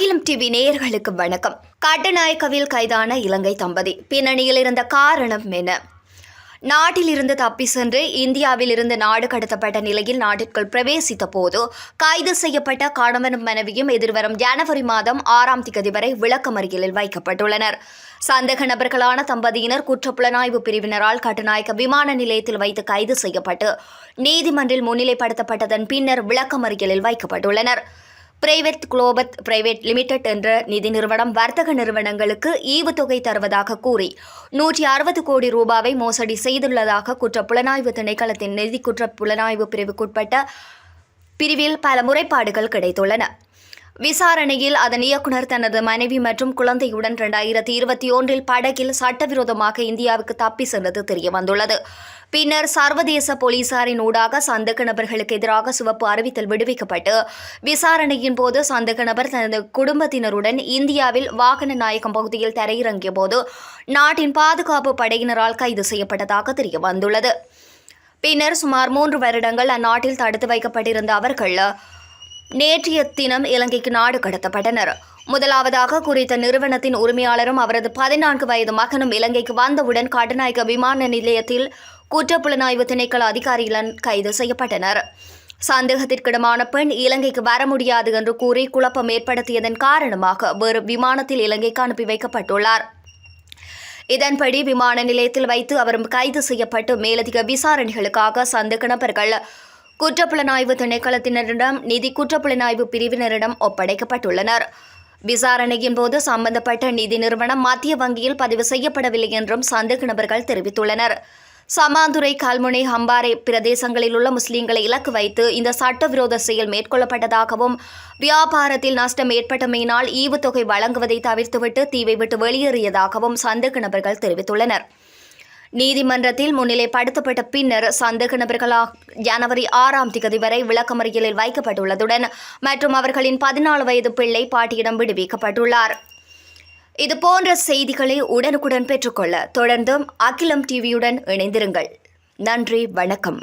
அகிலம் டிவி நேயர்களுக்கு வணக்கம். கட்டுநாயக்கவில் கைதான இலங்கை தம்பதி. பின்னணியில் இருந்த காரணம் என்ன? நாட்டிலிருந்து தப்பி சென்று இந்தியாவில் இருந்து நாடு கடத்தப்பட்ட நிலையில் நாட்டிற்குள் பிரவேசித்த போது கைது செய்யப்பட்ட கணவனும் மனைவியும் எதிர்வரும் ஜனவரி மாதம் ஆறாம் திகதி வரை விளக்கமறியலில் வைக்கப்பட்டுள்ளனர். சந்தேக நபர்களான தம்பதியினர் குற்றப்புலனாய்வு பிரிவினரால் கட்டுநாயக்க விமான நிலையத்தில் வைத்து கைது செய்யப்பட்டு நீதிமன்றில் முன்னிலைப்படுத்தப்பட்டதன் பின்னர் விளக்கமறியலில் வைக்கப்பட்டுள்ளனர். பிரைவேட் குளோபத் பிரைவேட் லிமிடெட் என்ற நிதி நிறுவனம் வர்த்தக நிறுவனங்களுக்கு ஈவுத்தொகை தருவதாக கூறி நூற்றி அறுபது கோடி ரூபாவை மோசடி செய்துள்ளதாக குற்ற புலனாய்வு திணைக்களத்தின் நிதி குற்ற புலனாய்வு பிரிவுக்குட்பட்ட பிரிவில் பல முறைப்பாடுகள் கிடைத்துள்ளன. விசாரணையில் அதன் இயக்குனர் தனது மனைவி மற்றும் குழந்தையுடன் இரண்டாயிரத்தி இருபத்தி ஒன்றில் படகில் சட்டவிரோதமாக இந்தியாவுக்கு தப்பி சென்றது தெரியவந்துள்ளது. பின்னர் சர்வதேச போலீசாரின் ஊடாக சந்தேக நபர்களுக்கு எதிராக சிவப்பு அறிவித்தல் விடுவிக்கப்பட்டு விசாரணையின் போது சந்தேக நபர் தனது குடும்பத்தினருடன் இந்தியாவில் வாகன நாயக்கம் பகுதியில் தரையிறங்கிய போது நாட்டின் பாதுகாப்பு படையினரால் கைது செய்யப்பட்டதாக தெரியவந்துள்ளது. பின்னர் சுமார் மூன்று வருடங்கள் அந்நாட்டில் தடுத்து வைக்கப்பட்டிருந்த அவர்கள் நேற்றைய தினம் இலங்கைக்கு நாடு கடத்தப்பட்டனர். முதலாவதாக குறித்த நிறுவனத்தின் உரிமையாளரும் அவரது பதினான்கு வயது மகனும் இலங்கைக்கு வந்தவுடன் கட்டுநாயக்க விமான நிலையத்தில் குற்றப்புலனாய்வு திணைக்கள அதிகாரிகளும் கைது செய்யப்பட்டனர். சந்தேகத்திற்கிடமான பெண் இலங்கைக்கு வர முடியாது என்று கூறி குழப்பம் ஏற்படுத்தியதன் காரணமாக வேறு விமானத்தில் இலங்கைக்கு அனுப்பி வைக்கப்பட்டுள்ளார். இதன்படி விமான நிலையத்தில் வைத்து அவர் கைது செய்யப்பட்டு மேலதிக விசாரணைகளுக்காக சந்தேக நபர்கள் குற்றப்புலனாய்வு திணைக்களத்தினரிடம் நிதி குற்றப்புலனாய்வு பிரிவினரிடம் ஒப்படைக்கப்பட்டுள்ளனர். விசாரணையின் போது சம்பந்தப்பட்ட நிதி நிறுவனம் மத்திய வங்கியில் பதிவு செய்யப்படவில்லை என்றும் சந்தேக நபர்கள் தெரிவித்துள்ளனர். சமாந்துரை கல்முனை ஹம்பாரே பிரதேசங்களில் உள்ள முஸ்லீம்களை இலக்கு வைத்து இந்த சட்டவிரோத செயல் மேற்கொள்ளப்பட்டதாகவும் வியாபாரத்தில் நஷ்டம் ஏற்பட்டமையினால் ஈவுத்தொகை வழங்குவதை தவிர்த்துவிட்டு தீவை விட்டு வெளியேறியதாகவும் சந்தேக நபர்கள் தெரிவித்துள்ளனர். நீதிமன்றத்தில் முன்னிலைப்படுத்தப்பட்ட பின்னர் சந்தேக நபர்களாக ஜனவரி ஆறாம் திகதி வரை விளக்கமறியலில் வைக்கப்பட்டுள்ளதுடன் மற்றும் அவர்களின் பதினாலு வயது பிள்ளை பாட்டியிடம் விடுவிக்கப்பட்டுள்ளார். இது போன்ற செய்திகளை உடனுக்குடன் பெற்றுக்கொள்ள தொடர்ந்தும் அகிலம் டிவியுடன் இணைந்திருங்கள். நன்றி வணக்கம்.